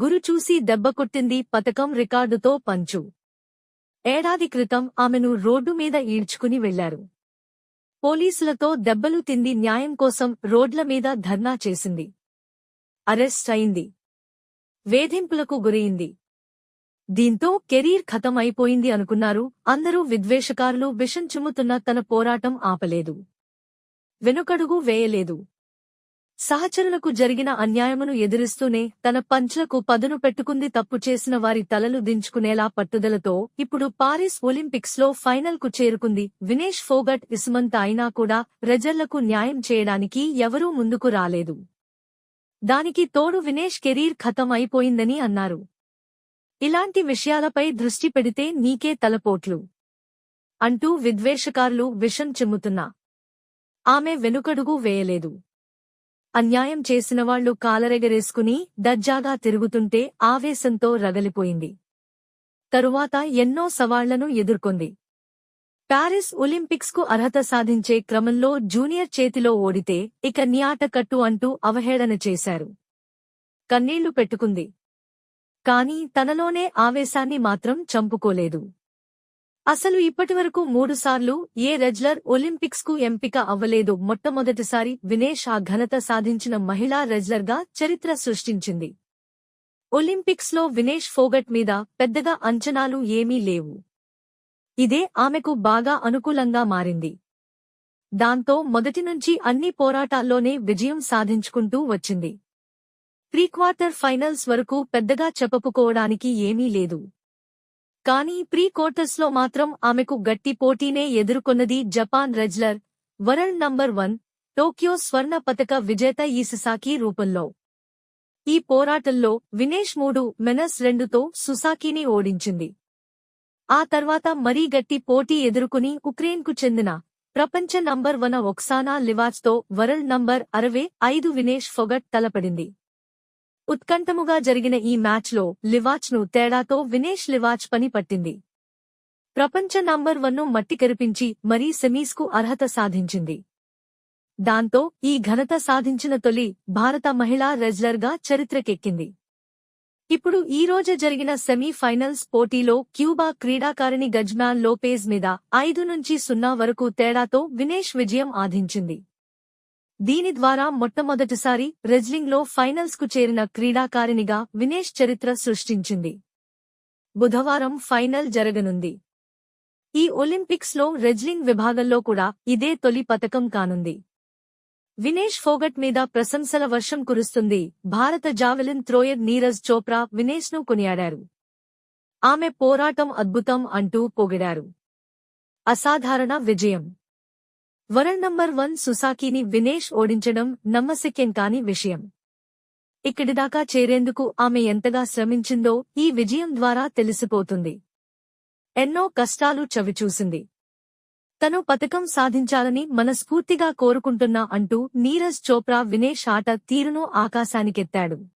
గురు చూసి దెబ్బ పథకం పతకం రికార్డుతో పంచు. ఏడాది క్రితం ఆమెను రోడ్డు మీద ఈడ్చుకుని వెళ్ళారు. పోలీసులతో దెబ్బలు తింది న్యాయం కోసం రోడ్ల మీద ధర్నా చేసింది. అరెస్ట్ అయింది. వేధింపులకు గురయింది దీంతో కెరీర్ ఖతం అయిపోయింది అనుకున్నారు. అందరూ విద్వేషకారులు విషం చిమ్ముతున్న తన పోరాటం ఆపలేదు. వెనుకడుగు వేయలేదు. సహచరులకు జరిగిన అన్యాయమును ఎదిరిస్తూనే తన పంచ్లకు పదును పెట్టుకుంది తప్పు చేసిన వారి తలలు దించుకునేలా పట్టుదలతో ఇప్పుడు పారిస్ ఒలింపిక్స్లో ఫైనల్కు చేరుకుంది. వినేష్ ఫోగట్ ఇసుమంత అయినా కూడా రెజర్లకు న్యాయం చేయడానికి ఎవరూ ముందుకు రాలేదు. దానికి తోడు వినేష్ కెరీర్ ఖతం అయిపోయిందని అన్నారు. ఇలాంటి విషయాలపై దృష్టి పెడితే నీకే తలపోట్లు అంటూ విద్వేషకారులు విషం చిమ్ముతున్నా. ఆమె వెనుకడుగు వేయలేదు. అన్యాయం చేసినవాళ్ళు కాలరెగరేసుకుని దర్జాగా తిరుగుతుంటే ఆవేశంతో రగలిపోయింది. తరువాత ఎన్నో సవాళ్ళను ఎదుర్కొంది. ప్యారిస్ ఒలింపిక్స్కు అర్హత సాధించే క్రమంలో జూనియర్ చేతిలో ఓడితే ఇక నియాటకట్టు అంటూ అవహేళన చేశారు. కన్నీళ్ళు పెట్టుకుంది. కాని తనలోనే ఆవేశాన్ని మాత్రం చంపుకోలేదు. అసలు ఇప్పటివరకు మూడుసార్లు ఏ రెజ్లర్ ఒలింపిక్స్కు ఎంపిక అవ్వలేదు మొట్టమొదటిసారి వినేష్ ఆ ఘనత సాధించిన మహిళా రెజ్లర్గా చరిత్ర సృష్టించింది. ఒలింపిక్స్లో వినేష్ ఫోగట్ మీద పెద్దగా అంచనాలు ఏమీ లేవు. ఇదే ఆమెకు బాగా అనుకూలంగా మారింది. దాంతో మొదటి నుంచి అన్ని పోరాటాల్లోనే విజయం సాధించుకుంటూ వచ్చింది. ప్రీక్వార్టర్ ఫైనల్స్ వరకు పెద్దగా చెప్పుకోవడానికి ఏమీ లేదు. కానీ ప్రీ క్వార్టర్స్లో మాత్రం ఆమెకు గట్టి పోటీనే ఎదుర్కొన్నది Japan wrestler. World number one Tokyo స్వర్ణ పతక విజేత ఈససాకి రూపంలో. ఈ పోరాటంలో వినేష్ మూడు మెనస్ రెండుతో సుసాకిని ఓడించింది. ఆ తర్వాత మరీ గట్టి పోటీ ఎదుర్కొని ఉక్రెయిన్కు చెందిన ప్రపంచ నంబర్ వన ఒక్సానా లివాచ్తో వరల్డ్ నంబర్ అరవై ఐదు వినేష్ ఫొగట్ తలపడింది. ఉత్కంఠముగా జరిగిన ఈ మ్యాచ్లో లివాచ్ను తేడాతో వినేష్ లివాచ్ పని పట్టింది. ప్రపంచ నంబర్ వన్ను మట్టికరిపించి మరీ సెమీస్కు అర్హత సాధించింది. దాంతో ఈ ఘనత సాధించిన తొలి భారత మహిళా రెజ్లర్గా చరిత్రకెక్కింది. ఇప్పుడు ఈ రోజు జరిగిన సెమీఫైనల్స్ పోటీలో క్యూబా క్రీడాకారిణి గజ్మాన్ లోపేజ్ మీద ఐదు నుంచి సున్నా వరకు తేడాతో వినేష్ విజయం ఆధించింది. దీని ద్వారా మొట్టమొదటిసారి రెజ్లింగ్లో ఫైనల్స్కు చేరిన క్రీడాకారిణిగా వినేష్ చరిత్ర సృష్టించింది. బుధవారం ఫైనల్ జరగనుంది. ఈ ఒలింపిక్స్లో రెజ్లింగ్ విభాగంలో కూడా ఇదే తొలి పతకం కానుంది. వినేష్ ఫోగట్ మీద ప్రశంసల వర్షం కురుస్తుంది. భారత జావెలిన్ త్రోయర్ నీరజ్ చోప్రా వినేష్ను కొనియాడారు. ఆమె పోరాటం అద్భుతం అంటూ పొగిడారు. అసాధారణ విజయం. వరల్డ్ నంబర్ వన్ సుసాకీని వినేష్ ఓడించడం నమ్మశక్యం కాని విషయం. ఇక్కడిదాకా చేరేందుకు ఆమె ఎంతగా శ్రమించిందో ఈ విజయం ద్వారా తెలిసిపోతుంది. ఎన్నో కష్టాలు చవిచూసింది. తను పతకం సాధించాలని మనస్ఫూర్తిగా కోరుకుంటున్నా అంటూ నీరజ్ చోప్రా వినేష్ ఆట తీరును ఆకాశానికెత్తాడు.